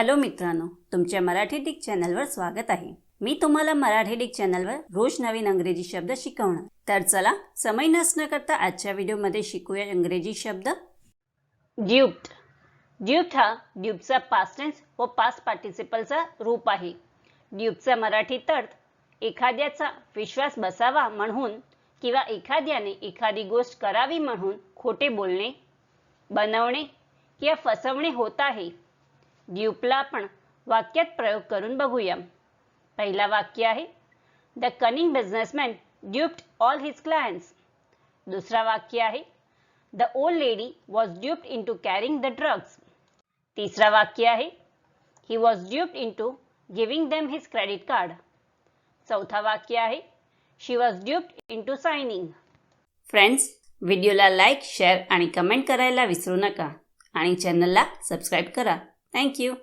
Hello मित्रांनो तुमच्या Marathi Dick चॅनलवर स्वागत आहे. मी तुम्हाला मराठी डिक चॅनलवर रोज नवीन अंग्रेजी शब्द शिकवणार. तर चला समय नसणं करता आजच्या व्हिडिओमध्ये शिकूया इंग्रजी शब्द. ड्युप्ट ड्युप्ट हा ड्युपचा पास्टेन्स व पास्ट पार्टिसिपलचा रूप आहे. ड्युपचा मराठीत अर्थ एखाद्याचा विश्वास बसावा म्हणून किंवा एखाद्याने एखादी गोष्ट करावी म्हणून खोटे बोलणे बनवणे किंवा फसवणे होत आहे. ड्यूपला आपण वाक्यात प्रयोग करून बघूया. पहिला वाक्य आहे the cunning businessman duped all his clients दुसरा वाक्य आहे the old lady was duped into carrying the drugs तिसरा वाक्य आहे he was duped into giving them his credit card चौथा वाक्य आहे she was duped into signing friends व्हिडिओला लाईक शेअर आणि कमेंट करायला विसरू नका. आणि चॅनलला सबस्क्राईब करा. Thank you.